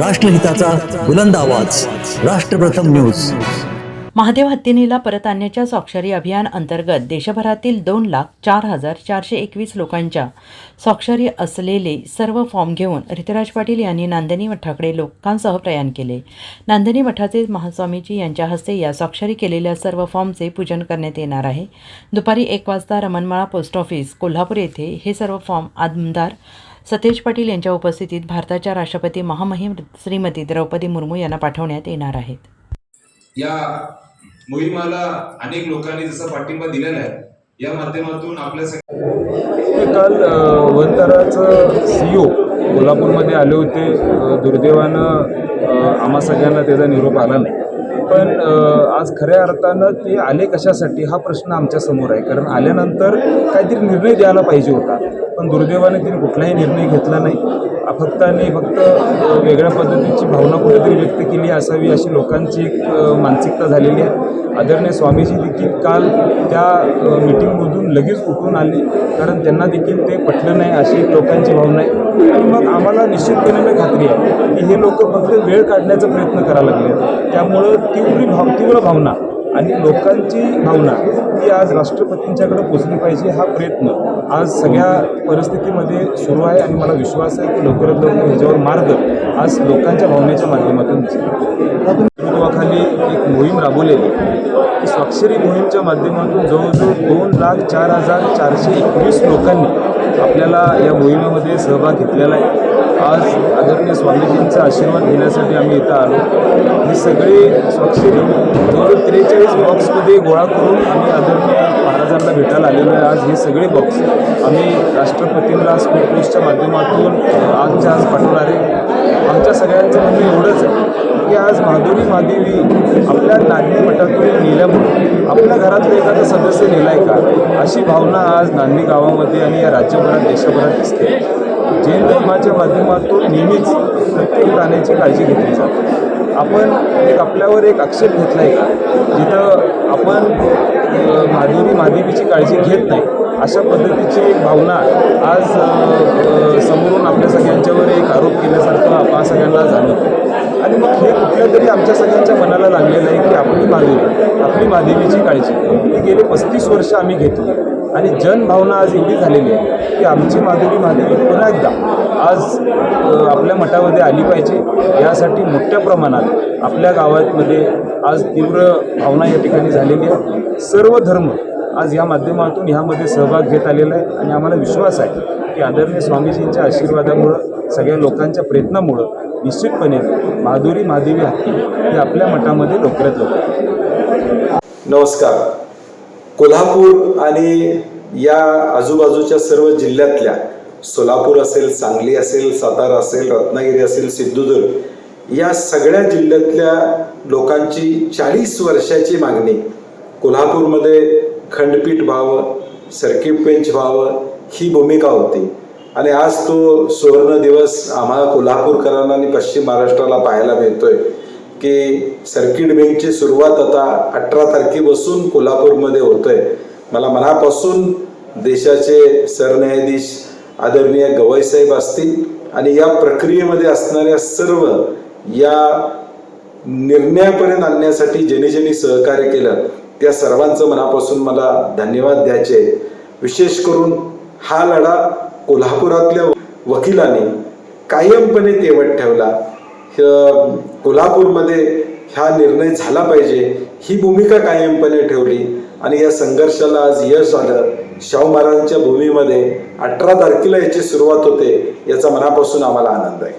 राष्ट्रहिताचा बुलंद आवाज. राष्ट्रप्रथम न्यूज. महादेव हत्तीनीला परत आणण्याच्या स्वाक्षरी अभियान अंतर्गत देशभरातील दोन लाख चार हजार चारशे एकवीस लोकांच्या स्वाक्षरी असलेले सर्व फॉर्म घेऊन ऋतुराज पाटील यांनी नांदणी मठाकडे लोकांसह प्रयाण केले. नांदणी मठाचे महास्वामीजी यांच्या हस्ते या स्वाक्षरी केलेल्या सर्व फॉर्मचे पूजन करण्यात येणार आहे. दुपारी एक वाजता रमणमाळा पोस्ट ऑफिस कोल्हापूर येथे हे सर्व फॉर्म आमदार सतेज पाटील यांच्या उपस्थितीत भारताच्या राष्ट्रपती महामहिम श्रीमती द्रौपदी मुर्मू यांना पाठवण्यात येणार आहेत. या मोहिमाला अनेक लोकांनी जसा पाठिंबा दिलेला आहे या माध्यमातून आपल्या काल वनतराचं सी ओ कोल्हापूरमध्ये आले होते. दुर्दैवानं आम्हा सगळ्यांना त्याचा निरोप आला नाही. पण आज खऱ्या अर्थानं ते आले कशासाठी हा प्रश्न आमच्यासमोर आहे. कारण आल्यानंतर काहीतरी निर्णय द्यायला पाहिजे होता. पण दुर्दैवाने तिने कुठलाही निर्णय घेतला नाही. फक्त आणि फक्त वेगळ्या पद्धतीची भावना कुठेतरी व्यक्त केली असावी अशी लोकांची एक मानसिकता झालेली आहे. आदरणीय स्वामीजी देखील काल त्या मीटिंगमधून लगेच उठून आले. कारण त्यांना देखील ते पटलं नाही अशी एक लोकांची भावना आहे. आणि मग आम्हाला निश्चितपणे खात्री आहे की हे लोक फक्त वेळ काढण्याचा प्रयत्न करायला लागले त्यामुळं तीव्र भाव तीव्र भावना आणि लोकांची भावना ही आज राष्ट्रपतींच्याकडे पोचली पाहिजे हा प्रयत्न आज सगळ्या परिस्थितीमध्ये सुरू आहे आणि मला विश्वास आहे की लवकरात लवकर ह्याच्यावर मार्ग आज लोकांच्या भावनेच्या माध्यमातून दिसेल. नेतृत्वाखाली एक मोहीम राबवलेली की स्वाक्षरी मोहीमच्या माध्यमातून जवळजवळ दोन लाख चार हजार चारशे एकवीस लोकांनी आपल्याला या मोहिमेमध्ये सहभाग घेतलेला आहे. आज आदरणीय स्वामीजींचा आशीर्वाद घेण्यासाठी आम्ही इथं आलो. हे सगळी स्वच्छ जवळजवळ त्रेचाळीस बॉक्समध्ये गोळा करून आम्ही आदरणीय महाराजांना भेटायला आलेलो आहे. आज हे सगळे बॉक्स आम्ही राष्ट्रपतींना स्पीड पोस्टच्या माध्यमातून आजच्या आज पाठवणार आहे. आमच्या सगळ्यांचं म्हणणं एवढंच आहे. की आज माधुरी महादेवी आपल्या नांदी मठातून नेल्यामुळे आपल्या घरातलं एखादा सदस्य नेलाय का? अशी भावना आज नांदी गावामध्ये आणि या राज्यभरात देशभरात दिसते. जैन धर्माच्या माध्यमातून नेहमीच प्रत्येक प्राण्याची काळजी घेतली जाते. आपण एक आपल्यावर एक आक्षेप घेतला आहे का? जिथं आपण अ, माधुरी महादेवीची काळजी घेत नाही अशा पद्धतीची एक भावना आज अ, अ, समोरून आपल्या सगळ्यांच्यावर एक आरोप केल्यासारखं आपण सगळ्यांना जाणवतो आणि मग हे कुठल्या तरी आमच्या सगळ्यांच्या मनाला लागलेलं आहे की आपली माधुरी आपली महादेवीची काळजी. ही गेले पस्तीस वर्ष आम्ही घेतली आणि जनभावना आज एवढी झालेली आहे की आमची माधुरी महादेवी पुन्हा एकदा आज आपल्या मठामध्ये आली पाहिजे. यासाठी मोठ्या प्रमाणात आपल्या गावामध्ये आज तीव्र भावना या ठिकाणी झालेली आहे. सर्व धर्म आज या माध्यमातून ह्यामध्ये सहभाग घेत आलेला आहे. आणि आम्हाला विश्वास आहे की आदरणीय स्वामीजींच्या आशीर्वादामुळं सगळ्या लोकांच्या प्रयत्नामुळं निश्चितपणे माधुरी महादेवी हत्ती ही आपल्या मठामध्ये लवकरात लोक नमस्कार. कोल्हापूर आणि या आजूबाजूच्या सर्व जिल्ह्यातल्या सोलापूर असेल सांगली असेल सातारा असेल रत्नागिरी असेल सिंधुदुर्ग या सगळ्या जिल्ह्यातल्या लोकांची चाळीस वर्षाची मागणी. कोल्हापूरमध्ये खंडपीठ व्हावं सर्किट बेंच व्हावं ही भूमिका होती. आणि आज तो सुवर्ण दिवस आम्हाला कोल्हापूरकरांना आणि पश्चिम महाराष्ट्राला पाहायला मिळतोय. की सर्किट बेंचची सुरुवात आता अठरा तारखेपासून कोल्हापूरमध्ये होतोय. मला मनापासून देशाचे सरन्यायाधीश आदरणीय गवईसाहेब असतील आणि या प्रक्रियेमध्ये असणाऱ्या सर्व या निर्णयापर्यंत आणण्यासाठी ज्यांनी ज्यांनी सहकार्य केलं त्या सर्वांचं मनापासून मला धन्यवाद द्यायचे. विशेष करून हा लढा कोल्हापुरातल्या वकिलांनी कायमपणे तेवट ठेवला. कोल्हापूरमध्ये हा निर्णय झाला पाहिजे ही भूमिका कायमपणे ठेवली. आणि या संघर्षाला आज यश आलं. शाहू महाराजांच्या भूमीमध्ये अठरा तारखेला याची सुरुवात होते याचा मनापासून आम्हाला आनंद आहे.